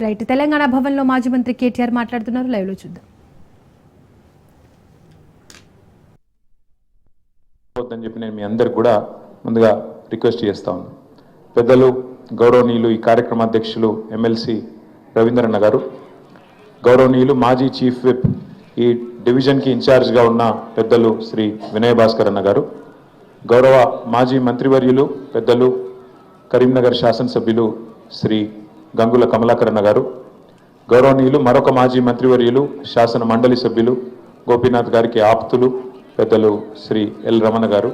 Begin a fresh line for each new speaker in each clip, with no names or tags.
Right Telangana భవన్లో మాజీ మంత్రి కేటీఆర్ మాట్లాడుతున్నారు. లైవ్లో చూద్దాం.
అని చెప్పి నేను మీ అందరికి కూడా ముందుగా రిక్వెస్ట్ చేస్తా ఉన్నాను పెద్దలు గౌరవనీయులు ఈ కార్యక్రమ అధ్యక్షులు ఎమ్మెల్సీ రవీంద్రన్న గారు గౌరవనీయులు మాజీ చీఫ్ విప్ ఈ డివిజన్కి ఇన్ఛార్జ్గా ఉన్న పెద్దలు శ్రీ వినయ భాస్కర్ అన్న గారు గౌరవ మాజీ మంత్రివర్యులు పెద్దలు కరీంనగర్ శాసనసభ్యులు శ్రీ గంగుల కమలాకరణ గారు గౌరవనీయులు మరొక మాజీ మంత్రివర్యులు శాసన మండలి సభ్యులు గోపీనాథ్ గారికి ఆప్తులు పెద్దలు శ్రీ ఎల్ రమణ గారు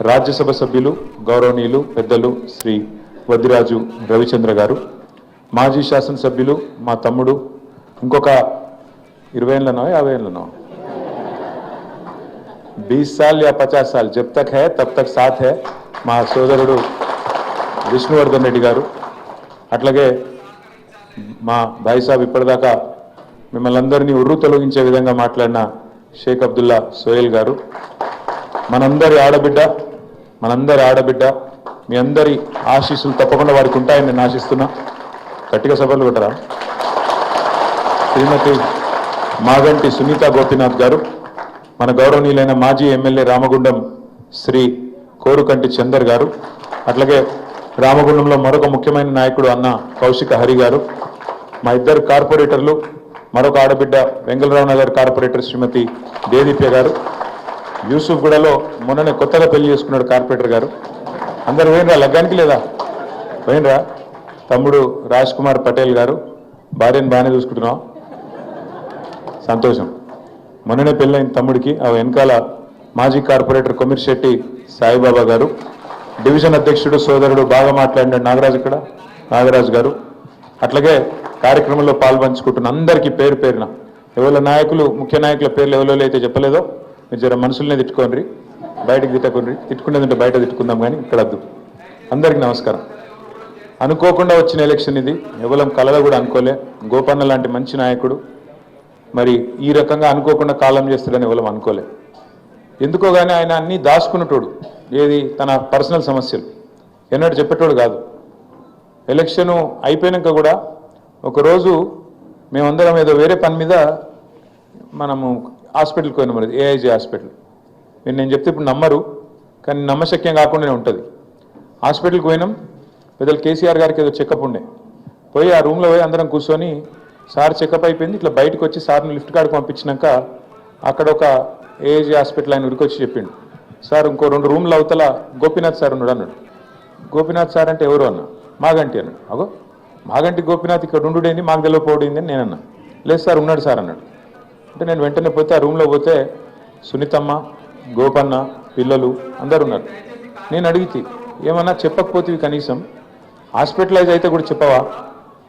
రాజ్యసభ సభ్యులు గౌరవనీయులు పెద్దలు శ్రీ వదిరాజు రవిచంద్ర గారు మాజీ శాసనసభ్యులు మా తమ్ముడు ఇంకొక ఇరవై ఏళ్ళనో యాభై ఏళ్ళనో? బీస్ సాల్ యా పచాస్ సాల్ జబ్ తక్ హే తబ్ తక్ సాత్ హే మా సోదరుడు విష్ణువర్ధన్ రెడ్డి గారు అట్లాగే మా భాయ్ సాబ్ ఇప్పటిదాకా మిమ్మల్ని అందరినీ ఉర్రు తొలగించే విధంగా మాట్లాడిన షేక్ అబ్దుల్లా సోయల్ గారు. మనందరి ఆడబిడ్డ మనందరి ఆడబిడ్డ మీ అందరి ఆశీస్సులు తప్పకుండా వారికి ఉంటాయని నేను ఆశిస్తున్నా. గట్టిగా సభలు పెట్టరా? శ్రీమతి మాగంటి సునీత గోపీనాథ్ గారు మన గౌరవనీయులైన మాజీ ఎమ్మెల్యే రామగుండం శ్రీ కోరుకంటి చందర్ గారు అట్లాగే రామగుండంలో మరొక ముఖ్యమైన నాయకుడు అన్న కౌశిక హరి గారు మా ఇద్దరు కార్పొరేటర్లు మరొక ఆడబిడ్డ వెంగళరావు నగర్ కార్పొరేటర్ శ్రీమతి దేదీప్య గారు యూసుఫ్గూడలో మొన్ననే కొత్తగా పెళ్ళి చేసుకున్నాడు కార్పొరేటర్ గారు. అందరు పోయినరా? లగ్గానికి లేదా? పోయినరా? తమ్ముడు రాజ్ కుమార్ పటేల్ గారు భార్యను బాగానే చూసుకుంటున్నాం సంతోషం. మొన్ననే పెళ్ళైన తమ్ముడికి ఆ వెనకాల మాజీ కార్పొరేటర్ కొమిర్శెట్టి సాయిబాబా గారు డివిజన్ అధ్యక్షుడు సోదరుడు బాగా మాట్లాడినాడు నాగరాజు ఇక్కడ నాగరాజు గారు. అట్లాగే కార్యక్రమంలో పాల్పంచుకుంటున్న అందరికీ పేరు పేరున. ఎవరి నాయకులు ముఖ్య నాయకుల పేర్లు ఎవరో అయితే చెప్పలేదో మీరు జర మనుషులనే తిట్టుకోండి బయటకు తిట్టకుండ్రి తిట్టుకునేదంటే బయట తిట్టుకుందాం కానీ ఇక్కడ వద్దు. అందరికీ నమస్కారం. అనుకోకుండా వచ్చిన ఎలక్షన్ ఇది. ఎవరం కలలో కూడా అనుకోలే. గోపన్న లాంటి మంచి నాయకుడు. మరి ఈ రకంగా అనుకోకుండా కాలం చేస్తాడని ఎవరం అనుకోలే. ఎందుకో కానీ ఆయన అన్ని దాచుకున్నటోడు. ఏది? తన పర్సనల్ సమస్యలు. ఎన్నడూ చెప్పేటోడు కాదు. ఎలక్షను అయిపోయాక కూడా ఒకరోజు మేమందరం ఏదో వేరే పని మీద మనము హాస్పిటల్కి పోయినాం మరి ఏఐజీ హాస్పిటల్. మీరు నేను చెప్తే ఇప్పుడు నమ్మరు కానీ నమ్మశక్యం కాకుండానే ఉంటుంది. హాస్పిటల్కి పోయినాం పెద్దలు కేసీఆర్ గారికి ఏదో చెకప్ ఉండే. పోయి ఆ రూమ్లో పోయి అందరం కూర్చొని సార్ చెకప్ అయిపోయింది ఇట్లా బయటకు వచ్చి సార్ని లిఫ్ట్ కాడికి పంపించినాక అక్కడ ఒక ఏఏజీ హాస్పిటల్ ఆయన ఉరికొచ్చి చెప్పిండు. సార్ ఇంకో రెండు రూమ్లు అవతల గోపీనాథ్ సార్ ఉన్నాడు అన్నాడు. గోపీనాథ్ సార్ అంటే ఎవరు అన్న? మాగంటి అన్నాడు. అగో మాగంటి గోపీనాథ్ ఇక్కడ ఉండుడేంది? మాకు తెలియపోయింది అని నేను అన్నా లేదు సార్ ఉన్నాడు సార్ అన్నాడు. అంటే నేను వెంటనే పోతే ఆ రూమ్లో పోతే సునీతమ్మ గోపన్న పిల్లలు అందరు ఉన్నారు. నేను అడిగితే ఏమన్నా చెప్పకపోతే కనీసం? హాస్పిటలైజ్ అయితే కూడా చెప్పవా?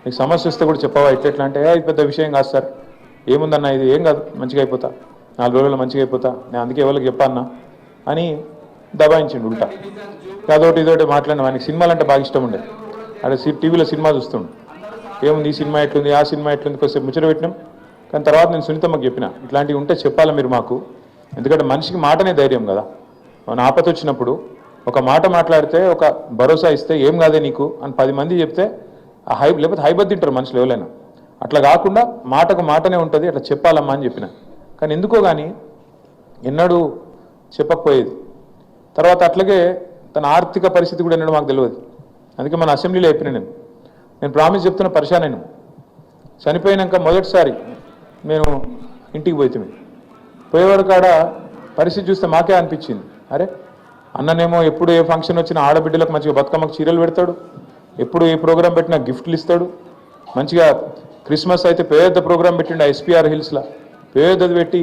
నీకు సమస్య వస్తే కూడా చెప్పవా? ఇట్లా ఎట్లా అంటే ఇది పెద్ద విషయం కాదు సార్. ఏముందన్నా ఇది? ఏం కాదు. మంచిగా అయిపోతా. నాలుగు రోజుల్లో మంచిగా అయిపోతా. నేను అందుకే ఎవరికి చెప్పా అన్నా? అని దబాయించిండు ఉల్టా. అదోటి ఇదోటి మాట్లాడిన ఆయనకి సినిమాలు అంటే బాగా ఇష్టం ఉండే అక్కడ టీవీలో సినిమా చూస్తుండు. ఏముంది ఈ సినిమా ఎట్లుంది ఆ సినిమా ఎట్లుంది కొద్దిసేపు ముచ్చట పెట్టినాం. కానీ తర్వాత నేను సునీతమ్మకి చెప్పిన ఇట్లాంటివి ఉంటే చెప్పాలా మీరు మాకు? ఎందుకంటే మనిషికి మాటనే ధైర్యం కదా. మన ఆపత వచ్చినప్పుడు ఒక మాట మాట్లాడితే ఒక భరోసా ఇస్తే ఏం కాదే నీకు? అని పది మంది చెప్తే ఆ హై లేకపోతే హైబద్ తింటారు మనుషులు ఎవరైనా. అట్లా కాకుండా మాటకు మాటనే ఉంటుంది అట్లా చెప్పాలమ్మా అని చెప్పిన. కానీ ఎందుకో కానీ ఎన్నడూ చెప్పకపోయేది. తర్వాత అట్లాగే తన ఆర్థిక పరిస్థితి కూడా ఎన్నడూ మాకు తెలియదు అందుకే మన అసెంబ్లీలో చెప్పిన నేను. నేను ప్రామిస్ చెప్తున్న పరిశాన్ నేను. చనిపోయినాక మొదటిసారి మేము ఇంటికి పోయితే పోయేవాడు కాడ పరిస్థితి చూస్తే మాకే అనిపించింది. అరే అన్ననేమో ఎప్పుడు ఏ ఫంక్షన్ వచ్చినా ఆడబిడ్డలకు మంచిగా బతుకమ్మకు చీరలు పెడతాడు ఎప్పుడు ఏ ప్రోగ్రాం పెట్టినా గిఫ్ట్లు ఇస్తాడు. మంచిగా క్రిస్మస్ అయితే పేద ప్రోగ్రాం పెట్టిండు ఎస్పీఆర్ హిల్స్లో. పేదది పెట్టి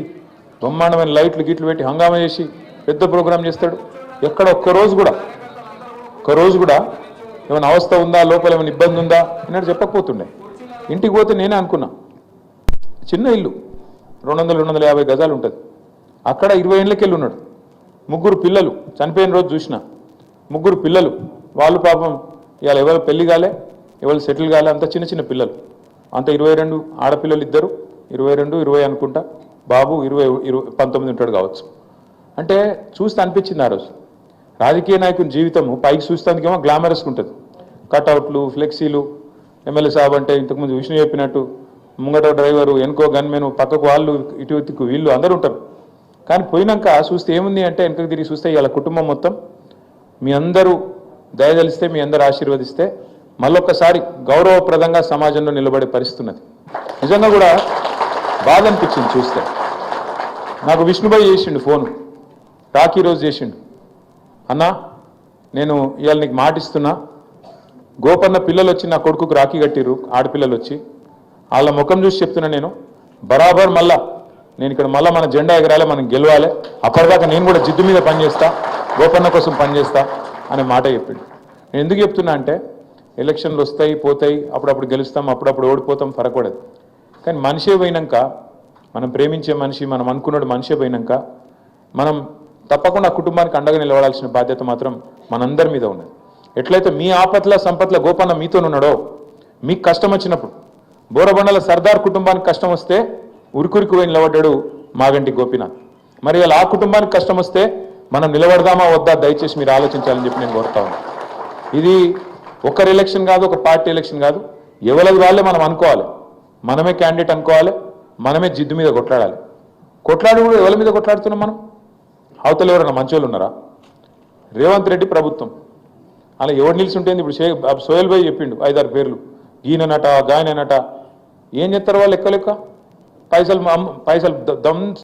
బ్రహ్మాండమైన లైట్లు గిట్లు పెట్టి హంగామా చేసి పెద్ద ప్రోగ్రాం చేస్తాడు. ఎక్కడ ఒక్క రోజు కూడా ఒక్క రోజు కూడా ఏమైనా అవస్థ ఉందా లోపల ఏమైనా ఇబ్బంది ఉందా అన్నట్టు చెప్పకపోతుండే. ఇంటికి పోతే నేనే అనుకున్నా. చిన్న ఇల్లు రెండు వందల రెండు వందల యాభై గజాలు ఉంటుంది. అక్కడ ఇరవై ఏళ్ళకెళ్ళి ఉన్నాడు. ముగ్గురు పిల్లలు చనిపోయిన రోజు చూసిన. ముగ్గురు పిల్లలు వాళ్ళు పాపం ఇవాళ ఎవరు పెళ్ళి కాలే ఎవరు సెటిల్ కాలే అంత చిన్న చిన్న పిల్లలు. అంత ఇరవై రెండు ఆడపిల్లలు ఇద్దరు ఇరవై రెండు ఇరవై అనుకుంటా. బాబు ఇరవై ఇరవై పంతొమ్మిది ఉంటాడు కావచ్చు. అంటే చూస్తే అనిపించింది ఆ రోజు. రాజకీయ నాయకుని జీవితము పైకి చూస్తానికేమో గ్లామరస్గా ఉంటుంది. కట్అవుట్లు ఫ్లెక్సీలు ఎమ్మెల్యే సాబ్ అంటే ఇంతకుముందు విష్ణు చెప్పినట్టు ముంగట డ్రైవరు వెనుకో గన్మెన్ పక్కకు వాళ్ళు ఇటు ఇటుకు వీళ్ళు అందరూ ఉంటారు. కానీ పోయినాక చూస్తే ఏముంది అంటే వెనకకు తిరిగి చూస్తే ఇలా కుటుంబం మొత్తం మీ అందరూ దయదలిస్తే మీ అందరూ ఆశీర్వదిస్తే మళ్ళొక్కసారి గౌరవప్రదంగా సమాజంలో నిలబడే పరిస్థితున్నది నిజంగా కూడా బాధ అనిపించింది చూస్తే. నాకు విష్ణుబాయి చేసిండు ఫోన్. రాఖీ రోజు చేసిండు. అన్నా నేను ఇవాళ నీకు మాటిస్తున్నా. గోపన్న పిల్లలు వచ్చి నా కొడుకుకు రాఖీ కట్టిర్రు ఆడపిల్లలు వచ్చి వాళ్ళ ముఖం చూసి చెప్తున్నా నేను. బరాబర్ మళ్ళా నేను ఇక్కడ మళ్ళా మన జెండా ఎగరాలి మనం గెలవాలి. అప్పటిదాకా నేను కూడా జిద్దు మీద పనిచేస్తా గోపన్న కోసం పనిచేస్తా అనే మాట చెప్పిండు. నేను ఎందుకు చెప్తున్నా అంటే ఎలక్షన్లు వస్తాయి పోతాయి అప్పుడప్పుడు గెలుస్తాం అప్పుడప్పుడు ఓడిపోతాం ఫరకూడదు కానీ మనిషే పోయినాక మనం ప్రేమించే మనిషి మనం అనుకున్నాడు మనిషే పోయినాక మనం తప్పకుండా కుటుంబానికి అండగా నిలబడాల్సిన బాధ్యత మాత్రం మనందరి మీద ఉన్నది. ఎట్లయితే మీ ఆపత్ల సంపత్ల గోపన్న మీతో ఉన్నాడో మీకు కష్టం వచ్చినప్పుడు బోరబండల సర్దార్ కుటుంబానికి కష్టం వస్తే ఉరికురికి పోయి నిలబడ్డాడు మాగంటి గోపీనాథ్. మరి ఇలా ఆ కుటుంబానికి కష్టం వస్తే మనం నిలబడదామా వద్దా దయచేసి మీరు ఆలోచించాలని చెప్పి నేను కోరుతా ఉన్నాను ఇది ఒకరి ఎలక్షన్ కాదు ఒక పార్టీ ఎలక్షన్ కాదు ఎవరికి వాళ్ళే మనం అనుకోవాలి. మనమే క్యాండిడేట్ అనుకోవాలి మనమే జిద్దు మీద కొట్లాడాలి. కొట్లాడి కూడా ఎవరి మీద కొట్లాడుతున్నాం మనం? అవతల ఎవరైనా మంచోళ్ళు ఉన్నారా? రేవంత్ రెడ్డి ప్రభుత్వం. అలా ఎవరు నిలిచి ఉంటుంది ఇప్పుడు షే సోయల్ భాయ్ చెప్పిండు ఐదారు పేర్లు. ఈయననట గాయననట. ఏం చేస్తారు వాళ్ళు లెక్క లెక్క? పైసలు పైసలు దమ్